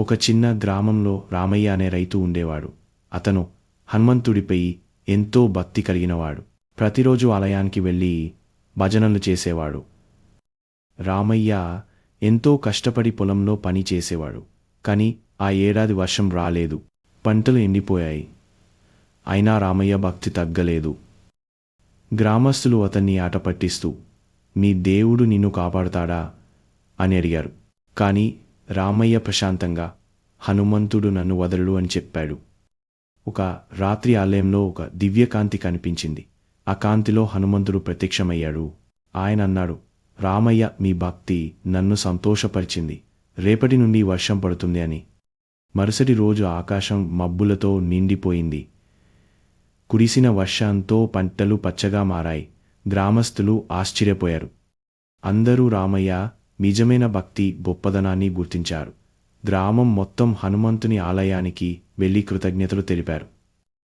ఒక చిన్న గ్రామంలో రామయ్య అనే రైతు ఉండేవాడు. అతను హనుమంతుడిపై ఎంతో భక్తి కలిగినవాడు. ప్రతిరోజు ఆలయానికి వెళ్ళి భజనలు చేసేవాడు. రామయ్య ఎంతో కష్టపడి పొలంలో పని చేసేవాడు. కాని ఆ ఏడాది వర్షం రాలేదు. పంటలు ఎండిపోయాయి. అయినా రామయ్య భక్తి తగ్గలేదు. గ్రామస్తులు అతన్ని ఆటపట్టిస్తూ మీ దేవుడు నిన్ను కాపాడతాడా? అని అడిగారు. కానీ రామయ్య ప్రశాంతంగా హనుమంతుడు నన్ను వదలడు అని చెప్పాడు. ఒక రాత్రి ఆలయంలో ఒక దివ్యకాంతి కనిపించింది. ఆ కాంతిలో హనుమంతుడు ప్రత్యక్షమయ్యాడు. ఆయన అన్నాడు రామయ్య మీ భక్తి నన్ను సంతోషపరిచింది. రేపటి నుండి వర్షం పడుతుంది అని. మరుసటి రోజు ఆకాశం మబ్బులతో నిండిపోయింది. కురిసిన వర్షంతో పంటలు పచ్చగా మారాయి. గ్రామస్తులు ఆశ్చర్యపోయారు. అందరూ రామయ్య నిజమైన భక్తి గొప్పదనాన్ని గుర్తించారు. గ్రామం మొత్తం హనుమంతుని ఆలయానికి వెళ్ళి కృతజ్ఞతలు తెలిపారు.